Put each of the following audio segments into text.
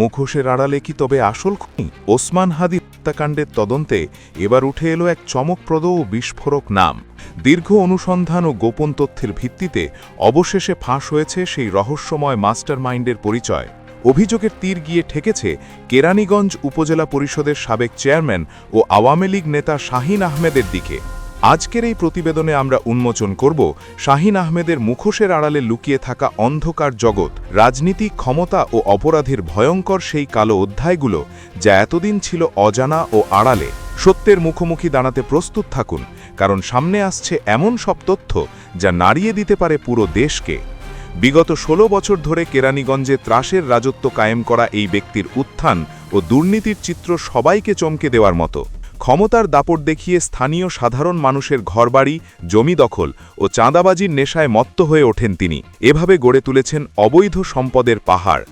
মুখোশের আড়ালে কি তবে আসল খুনি? ওসমান হাদি হত্যাকাণ্ডের তদন্তে এবার উঠে এলো এক চমকপ্রদ ও বিস্ফোরক নাম। দীর্ঘ অনুসন্ধান ও গোপন তথ্যের ভিত্তিতে অবশেষে ফাঁস হয়েছে সেই রহস্যময় মাস্টারমাইন্ডের পরিচয়। অভিযোগের তীর গিয়ে ঠেকেছে কেরানীগঞ্জ উপজেলা পরিষদের সাবেক চেয়ারম্যান ও আওয়ামী লীগ নেতা শাহিন আহমেদের দিকে। আজকের এই প্রতিবেদনে আমরা উন্মোচন করব শাহিন আহমেদের মুখোশের আড়ালে লুকিয়ে থাকা অন্ধকার জগৎ, রাজনীতি, ক্ষমতা ও অপরাধের ভয়ঙ্কর সেই কালো অধ্যায়গুলো যা এতদিন ছিল অজানা ও আড়ালে। সত্যের মুখোমুখি দাঁড়াতে প্রস্তুত থাকুন, কারণ সামনে আসছে এমন সব তথ্য যা নাড়িয়ে দিতে পারে পুরো দেশকে। বিগত ১৬ বছর ধরে কেরানীগঞ্জে ত্রাসের রাজত্ব কায়েম করা এই ব্যক্তির উত্থান ও দুর্নীতির চিত্র সবাইকে চমকে দেওয়ার মতো। ক্ষমতার দাপট দেখিয়ে স্থানীয় সাধারণ মানুষের ঘরবাড়ি, জমি দখল ও চাঁদাবাজির নেশায় মত্ত হয়ে ওঠেন তিনি। এভাবে গড়ে তুলেছেন অবৈধ সম্পদের পাহাড়।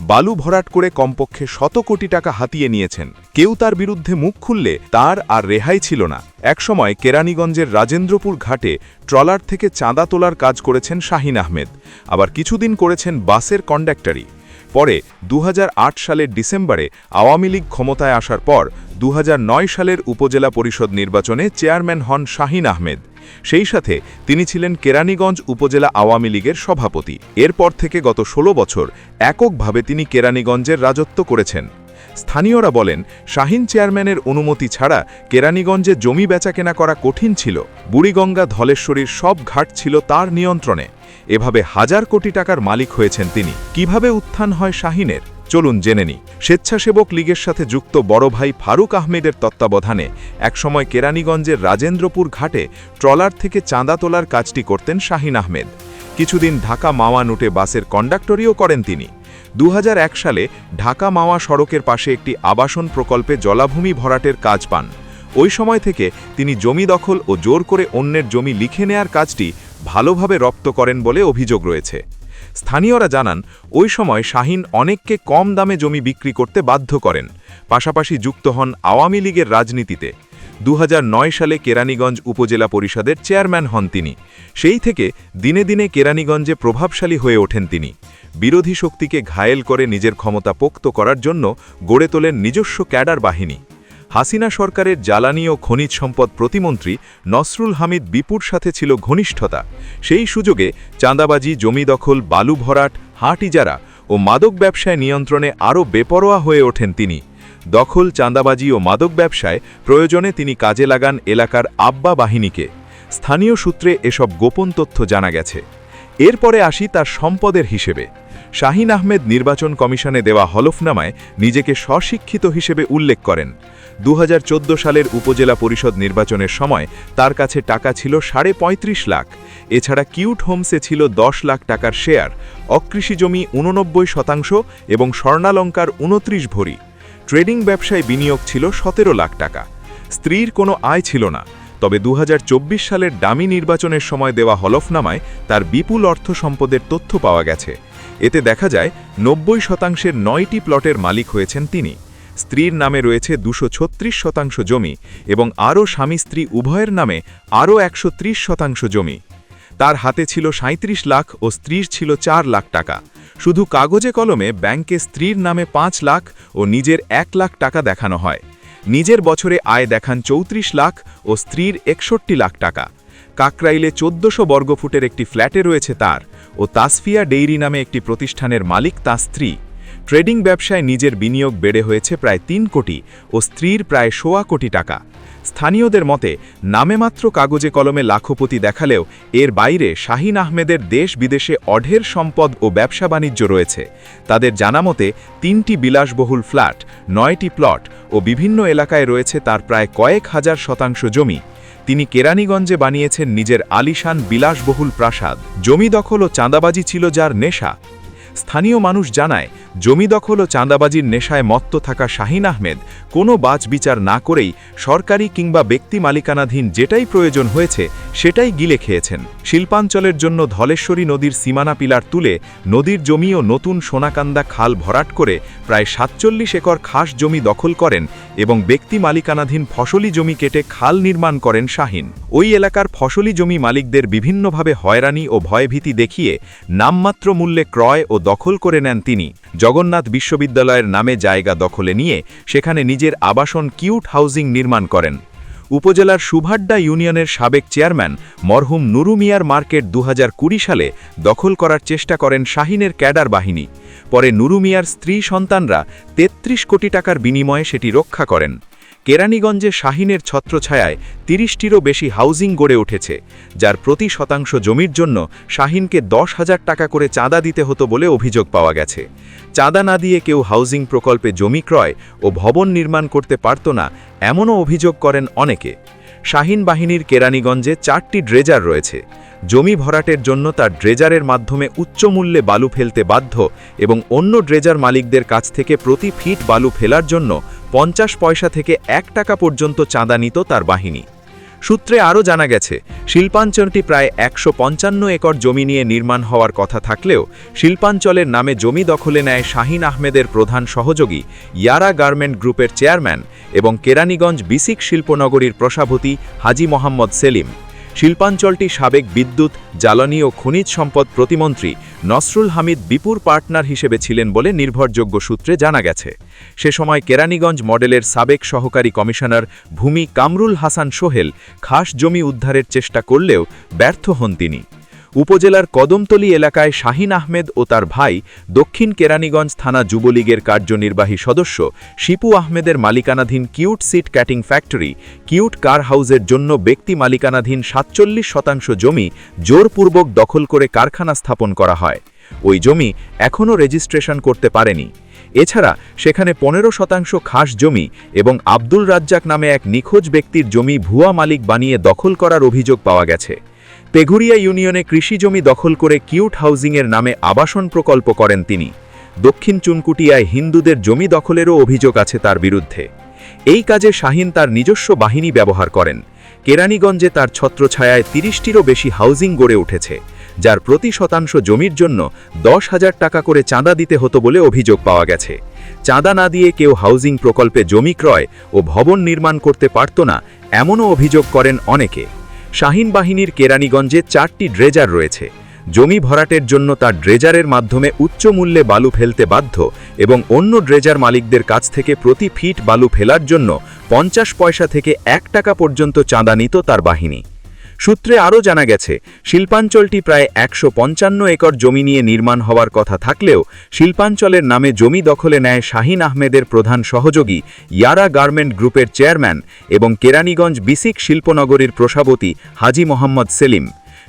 বালু ভরাট করে কমপক্ষে শত কোটি টাকা হাতিয়ে নিয়েছেন। কেউ তার বিরুদ্ধে মুখ খুললে তার আর রেহাই ছিল না। একসময় কেরানীগঞ্জের রাজেন্দ্রপুর ঘাটে ট্রলার থেকে চাঁদা তোলার কাজ করেছেন শাহিন আহমেদ। আবার কিছুদিন করেছেন বাসের কন্ডাক্টরি পরে দুহাজার আট সালের ডিসেম্বরে আওয়ামী লীগ ক্ষমতায় আসার পর দুহাজার নয় সালের উপজেলা পরিষদ নির্বাচনে চেয়ারম্যান হন শাহিন আহমেদ। সেই সাথে তিনি ছিলেন কেরানীগঞ্জ উপজেলা আওয়ামী লীগের সভাপতি। এরপর থেকে গত ১৬ বছর এককভাবে তিনি কেরানীগঞ্জের রাজত্ব করেছেন। স্থানীয়রা বলেন, শাহিন চেয়ারম্যানের অনুমতি ছাড়া কেরানীগঞ্জে জমি বেচাকেনা করা কঠিন ছিল। বুড়িগঙ্গা ধলেশ্বরীর সব ঘাট ছিল তার নিয়ন্ত্রণে। এভাবে হাজার কোটি টাকার মালিক হয়েছেন তিনি। কীভাবে উত্থান হয় শাহিনের? চলুন জেনে নি স্বেচ্ছাসেবক লীগের সাথে যুক্ত বড় ভাই ফারুক আহমেদের তত্ত্বাবধানে একসময় কেরানীগঞ্জের রাজেন্দ্রপুর ঘাটে ট্রলার থেকে চাঁদা তোলার কাজটি করতেন শাহিন আহমেদ। কিছুদিন ঢাকা মাওয়া নুটে বাসের কন্ডাক্টরিও করেন তিনি। দু হাজার এক সালে ঢাকা মাওয়া সড়কের পাশে একটি আবাসন প্রকল্পে জলাভূমি ভরাটের কাজ পান। ওই সময় থেকে তিনি জমি দখল ও জোর করে অন্যের জমি লিখে নেয়ার কাজটি ভালোভাবে রপ্ত করেন বলে অভিযোগ রয়েছে। স্থানীয়রা জানান, ওই সময় শাহিন অনেককে কম দামে জমি বিক্রি করতে বাধ্য করেন, পাশাপাশি যুক্ত হন আওয়ামী লীগের রাজনীতিতে। দু হাজার নয় সালে কেরানীগঞ্জ উপজেলা পরিষদের চেয়ারম্যান হন তিনি। সেই থেকে দিনে দিনে কেরানীগঞ্জে প্রভাবশালী হয়ে ওঠেন তিনি। বিরোধী শক্তিকে ঘায়েল করে নিজের ক্ষমতা পোক্ত করার জন্য গড়ে তোলেন নিজস্ব ক্যাডার বাহিনী। হাসিনা সরকারের জ্বালানি ও খনিজ সম্পদ প্রতিমন্ত্রী নসরুল হামিদ বিপুর সাথে ছিল ঘনিষ্ঠতা। সেই সুযোগে চাঁদাবাজি, জমি দখল, বালু ভরাট হাট ইজারা ও মাদক ব্যবসায় নিয়ন্ত্রণে আরও বেপরোয়া হয়ে ওঠেন তিনি। দখল, চাঁদাবাজি ও মাদক ব্যবসায় প্রয়োজনে তিনি কাজে লাগান এলাকার আব্বা বাহিনীকে। স্থানীয় সূত্রে এসব গোপন তথ্য জানা গেছে। এরপরে আসি তার সম্পদের হিসেবে। শাহিন আহমেদ নির্বাচন কমিশনে দেওয়া হলফনামায় নিজেকে স্বশিক্ষিত হিসেবে উল্লেখ করেন। দু হাজার চোদ্দ সালের উপজেলা পরিষদ নির্বাচনের সময় তার কাছে টাকা ছিল সাড়ে পঁয়ত্রিশ লাখ। এছাড়া কিউট হোমসে ছিল দশ লাখ টাকার শেয়ার, অকৃষি জমি উননব্বই শতাংশ এবং স্বর্ণালঙ্কার উনত্রিশ ভরি। ট্রেডিং ব্যবসায় বিনিয়োগ ছিল সতেরো লাখ টাকা। স্ত্রীর কোনো আয় ছিল না। তবে দু হাজার চব্বিশ সালের ডামি নির্বাচনের সময় দেওয়া হলফনামায় তার বিপুল অর্থ সম্পদের তথ্য পাওয়া গেছে। এতে দেখা যায় নব্বই শতাংশের নয়টি প্লটের মালিক হয়েছেন তিনি। স্ত্রীর নামে রয়েছে দুশো শতাংশ জমি এবং আরও স্বামী স্ত্রী উভয়ের নামে আরও একশো ত্রিশ শতাংশ জমি। তার হাতে ছিল সাঁত্রিশ লাখ ও স্ত্রীর ছিল চার লাখ টাকা। শুধু কাগজে কলমে ব্যাংকে স্ত্রীর নামে পাঁচ লাখ ও নিজের এক লাখ টাকা দেখানো হয়। নিজের বছরে আয় দেখান চৌত্রিশ লাখ ও স্ত্রীর একষট্টি লাখ টাকা। কাকরাইলে চোদ্দশো বর্গফুটের একটি ফ্ল্যাটে রয়েছে তার। ও তাসফিয়া ডেইরি নামে একটি প্রতিষ্ঠানের মালিক তার স্ত্রী। ট্রেডিং ব্যবসায় নিজের বিনিয়োগ বেড়ে হয়েছে প্রায় তিন কোটি ও স্ত্রীর প্রায় সোয়া কোটি টাকা। স্থানীয়দের মতে, নামে মাত্র কাগজে কলমে লাখপতি দেখালেও এর বাইরে শাহিন আহমেদের দেশ বিদেশে অঢের সম্পদ ও ব্যবসা বাণিজ্য রয়েছে। তাদের জানা মতে, তিনটি বিলাসবহুল ফ্ল্যাট, নয়টি প্লট ও বিভিন্ন এলাকায় রয়েছে তার প্রায় কয়েক হাজার শতাংশ জমি। তিনি কেরানীগঞ্জে বানিয়েছেন নিজের আলিশান বিলাসবহুল প্রাসাদ। জমি দখল ও চাঁদাবাজি ছিল যার নেশা। স্থানীয় মানুষ জানায়, জমি দখল ও চাঁদাবাজির নেশায় মত্ত থাকা শাহিন আহমেদ কোনো বাজ বিচার না করেই সরকারি কিংবা ব্যক্তি মালিকানাধীন যেটাই প্রয়োজন হয়েছে সেটাই গিলে খেয়েছেন। শিল্পাঞ্চলের জন্য ধলেশ্বরী নদীর সীমানা পিলার তুলে নদীর জমি ও নতুন সোনাকান্দা খাল ভরাট করে প্রায় সাতচল্লিশ একর খাস জমি দখল করেন এবং ব্যক্তি মালিকানাধীন ফসলি জমি কেটে খাল নির্মাণ করেন শাহিন। ওই এলাকার ফসলি জমি মালিকদের বিভিন্নভাবে হয়রানি ও ভয়ভীতি দেখিয়ে নামমাত্র মূল্যে ক্রয় ও দখল করে নেন তিনি। জগন্নাথ বিশ্ববিদ্যালয়ের নামে জায়গা দখলে নিয়ে সেখানে নিজের আবাসন কিউট হাউজিং নির্মাণ করেন। উপজেলার সুভাড্ডা ইউনিয়নের সাবেক চেয়ারম্যান মরহুম নুরুমিয়ার মার্কেট দু হাজার কুড়ি সালে দখল করার চেষ্টা করেন শাহিনের ক্যাডার বাহিনী। পরে নুরুমিয়ার স্ত্রী সন্তানরা ৩৩ কোটি টাকার বিনিময়ে সেটি রক্ষা করেন। কেরানীগঞ্জে শাহিনের ছত্রছায়ায় তিরিশটিরও বেশি হাউজিং গড়ে উঠেছে, যার প্রতি শতাংশ জমির জন্য শাহিনকে দশ হাজার টাকা করে চাঁদা দিতে হতো বলে অভিযোগ পাওয়া গেছে। চাঁদা না দিয়ে কেউ হাউজিং প্রকল্পে জমি ক্রয় ও ভবন নির্মাণ করতে পারত না, এমনও অভিযোগ করেন অনেকে। শাহিন বাহিনীর কেরানীগঞ্জে চারটি ড্রেজার রয়েছে। জমি ভরাটের জন্য তার ড্রেজারের মাধ্যমে উচ্চ মূল্যে বালু ফেলতে বাধ্য এবং অন্য ড্রেজার মালিকদের কাছ থেকে প্রতি ফিট বালু ফেলার জন্য পঞ্চাশ পয়সা থেকে এক টাকা পর্যন্ত চাঁদা নিত তার বাহিনী। সূত্রে আরও জানা গেছে, শিল্পাঞ্চলটি প্রায় একশো পঞ্চান্ন একর জমি নিয়ে নির্মাণ হওয়ার কথা থাকলেও শিল্পাঞ্চলের নামে জমি দখলে নেয় শাহিন আহমেদের প্রধান সহযোগী ইয়ারা গার্মেন্ট গ্রুপের চেয়ারম্যান এবং কেরানীগঞ্জ বিসিক শিল্পনগরীর প্রসাভূতি হাজি মোহাম্মদ সেলিম। শিল্পাঞ্চলটি সাবেক বিদ্যুৎ, জ্বালানি ও খনিজ সম্পদ প্রতিমন্ত্রী নসরুল হামিদ বিপুর পার্টনার হিসেবে ছিলেন বলে নির্ভরযোগ্য সূত্রে জানা গেছে। সে সময় কেরানীগঞ্জ মডেলের সাবেক সহকারী কমিশনার ভূমি কামরুল হাসান সোহেল খাস জমি উদ্ধারের চেষ্টা করলেও ব্যর্থ হন তিনি। উপজেলার কদমতলী এলাকায় শাহিন আহমেদ ও তার ভাই দক্ষিণ কেরানীগঞ্জ থানা যুবলীগের কার্যনির্বাহী সদস্য শিপু আহমেদের মালিকানাধীন cute sheet cutting factory, cute car হাউসের জন্য ব্যক্তি মালিকানাধীন সাতচল্লিশ শতাংশ জমি জোরপূর্বক দখল করে কারখানা স্থাপন করা হয়। ওই জমি এখনও রেজিস্ট্রেশন করতে পারেনি। এছাড়া সেখানে পনেরো শতাংশ খাস জমি এবং আব্দুল রাজ্জাক নামে এক নিখোঁজ ব্যক্তির জমি ভুয়া মালিক বানিয়ে দখল করার অভিযোগ পাওয়া গেছে। তেঘুরিয়া ইউনিয়নে কৃষি জমি দখল করে কিউট হাউজিংয়ের নামে আবাসন প্রকল্প করেন তিনি। দক্ষিণ চুনকুটিয়ায় হিন্দুদের জমি দখলেরও অভিযোগ আছে তার বিরুদ্ধে। এই কাজে শাহিন তার নিজস্ব বাহিনী ব্যবহার করেন। কেরানীগঞ্জে তার ছত্রছায়ায় তিরিশটিরও বেশি হাউজিং গড়ে উঠেছে, যার প্রতি শতাংশ জমির জন্য দশ হাজার টাকা করে চাঁদা দিতে হতো বলে অভিযোগ পাওয়া গেছে। চাঁদা না দিয়ে কেউ হাউজিং প্রকল্পে জমি ক্রয় ও ভবন নির্মাণ করতে পারত না, এমনও অভিযোগ করেন অনেকে। শাহিন বাহিনীর কেরানীগঞ্জে চারটি ড্রেজার রয়েছে। জমি ভরাটের জন্য তার ড্রেজারের মাধ্যমে উচ্চ মূল্যে বালু ফেলতে বাধ্য এবং অন্য ড্রেজার মালিকদের কাছ থেকে প্রতি ফিট বালু ফেলার জন্য পঞ্চাশ পয়সা থেকে এক টাকা পর্যন্ত চাঁদা নিত তার বাহিনী। সূত্রে আরও জানা গেছে, শিল্পাঞ্চলটি প্রায় একশো পঞ্চান্ন একর জমি নিয়ে নির্মাণ হওয়ার কথা থাকলেও শিল্পাঞ্চলের নামে জমি দখলে নেয় শাহিন আহমেদের প্রধান সহযোগী ইয়ারা গার্মেন্ট গ্রুপের চেয়ারম্যান এবং কেরানীগঞ্জ বিসিক শিল্পনগরীর প্রসাবতী হাজি মোহাম্মদ সেলিম।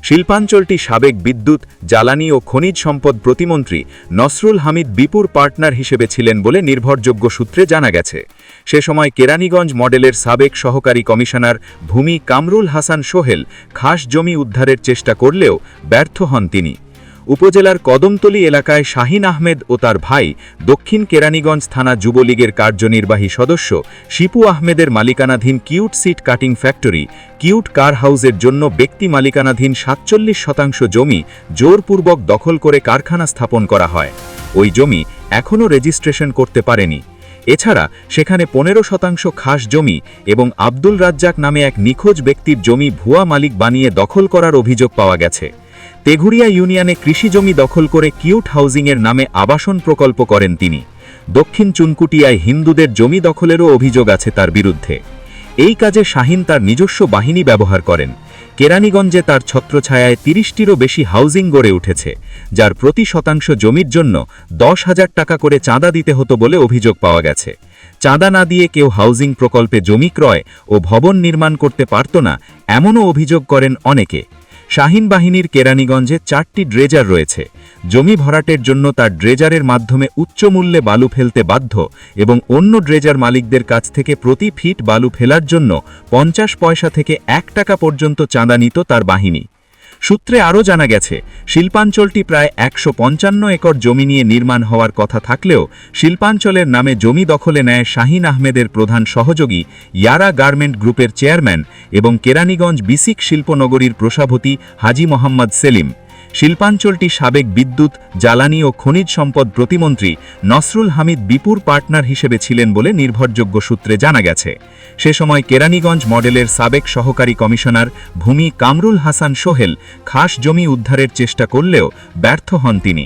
শিল্পাঞ্চলটি সাবেক বিদ্যুৎ, জ্বালানি ও খনিজ সম্পদ প্রতিমন্ত্রী নসরুল হামিদ বিপুর পার্টনার হিসেবে ছিলেন বলে নির্ভরযোগ্য সূত্রে জানা গেছে। সে সময় কেরানীগঞ্জ মডেলের সাবেক সহকারী কমিশনার ভূমি কামরুল হাসান সোহেল খাস জমি উদ্ধারের চেষ্টা করলেও ব্যর্থ হন তিনি। উপজেলার কদমতলী এলাকায় শাহিন আহমেদ ও তার ভাই দক্ষিণ কেরানীগঞ্জ থানা যুবলীগের কার্যনির্বাহী সদস্য শিপু আহমেদের মালিকানাধীন cute sheet cutting factory, cute car হাউসের জন্য ব্যক্তি মালিকানাধীন সাতচল্লিশ শতাংশ জমি জোরপূর্বক দখল করে কারখানা স্থাপন করা হয়। ওই জমি এখনও রেজিস্ট্রেশন করতে পারেনি। এছাড়া সেখানে পনেরো শতাংশ খাস জমি এবং আব্দুল রাজ্জাক নামে এক নিখোঁজ ব্যক্তির জমি ভুয়া মালিক বানিয়ে দখল করার অভিযোগ পাওয়া গেছে। তেঘুরিয়া ইউনিয়নে কৃষি জমি দখল করে কিউট হাউজিংয়ের নামে আবাসন প্রকল্প করেন তিনি। দক্ষিণ চুনকুটিয়ায় হিন্দুদের জমি দখলেরও অভিযোগ আছে তার বিরুদ্ধে। এই কাজে শাহিন তার নিজস্ব বাহিনী ব্যবহার করেন। কেরানীগঞ্জে তার ছত্রছায়ায় তিরিশটিরও বেশি হাউজিং গড়ে উঠেছে, যার প্রতি শতাংশ জমির জন্য দশ হাজার টাকা করে চাঁদা দিতে হতো বলে অভিযোগ পাওয়া গেছে। চাঁদা না দিয়ে কেউ হাউজিং প্রকল্পে জমি ক্রয় ও ভবন নির্মাণ করতে পারত না, এমনও অভিযোগ করেন অনেকে। শাহিন বাহিনীর কেরানীগঞ্জে চারটি ড্রেজার রয়েছে। জমি ভরাটের জন্য তার ড্রেজারের মাধ্যমে উচ্চ মূল্যে বালু ফেলতে বাধ্য এবং অন্য ড্রেজার মালিকদের কাছ থেকে প্রতি ফিট বালু ফেলার জন্য পঞ্চাশ পয়সা থেকে এক টাকা পর্যন্ত চাঁদা নিত তার বাহিনী। সূত্রে আরও জানা গেছে, শিল্পাঞ্চলটি প্রায় একশো পঞ্চান্ন একর জমি নিয়ে নির্মাণ হওয়ার কথা থাকলেও শিল্পাঞ্চলের নামে জমি দখলে নেয় শাহিন আহমেদের প্রধান সহযোগী ইয়ারা গার্মেন্ট গ্রুপের চেয়ারম্যান এবং কেরানীগঞ্জ বিসিক শিল্পনগরীর প্রসাভতি হাজি মোহাম্মদ সেলিম। শিল্পাঞ্চলটি সাবেক বিদ্যুৎ, জ্বালানি ও খনিজ সম্পদ প্রতিমন্ত্রী নসরুল হামিদ বিপুর পার্টনার হিসেবে ছিলেন বলে নির্ভরযোগ্য সূত্রে জানা গেছে। সে সময় কেরানীগঞ্জ মডেলের সাবেক সহকারী কমিশনার ভূমি কামরুল হাসান সোহেল খাস জমি উদ্ধারের চেষ্টা করলেও ব্যর্থ হন তিনি।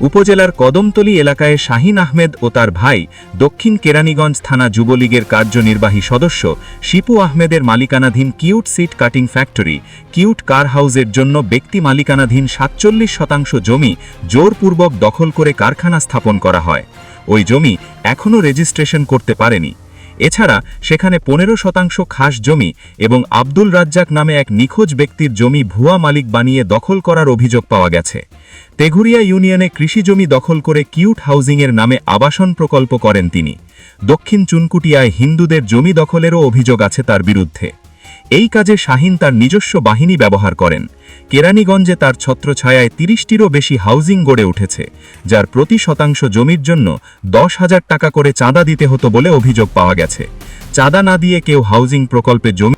উপজেলার কদমতলি এলাকায় শাহিন আহমেদ ও তার ভাই দক্ষিণ কেরানীগঞ্জ থানা যুবলীগের কার্যনির্বাহী সদস্য শিপু আহমেদের মালিকানাধীন cute sheet cutting factory, cute car হাউজের জন্য ব্যক্তি মালিকানাধীন সাতচল্লিশ শতাংশ জমি জোরপূর্বক দখল করে কারখানা স্থাপন করা হয়। ওই জমি এখনও রেজিস্ট্রেশন করতে পারেনি। এছাড়া সেখানে পনেরো শতাংশ খাস জমি এবং আব্দুল রাজ্জাক নামে এক নিখোঁজ ব্যক্তির জমি ভুয়া মালিক বানিয়ে দখল করার অভিযোগ পাওয়া গেছে। তেঘুরিয়া ইউনিয়নে কৃষি জমি দখল করে কিউট হাউজিংয়ের নামে আবাসন প্রকল্প করেন তিনি। দক্ষিণ চুনকুটিয়ায় হিন্দুদের জমি দখলেরও অভিযোগ আছে তার বিরুদ্ধে। এই কাজে শাহিন তার নিজস্ব বাহিনী ব্যবহার করেন। কেরানীগঞ্জে তার ছত্রছায়ায় তিরিশটিরও বেশি হাউজিং গড়ে উঠেছে, যার প্রতি শতাংশ জমির জন্য দশ হাজার টাকা করে চাঁদা দিতে হতো বলে অভিযোগ পাওয়া গেছে। চাঁদা না দিয়ে কেউ হাউজিং প্রকল্পে জমি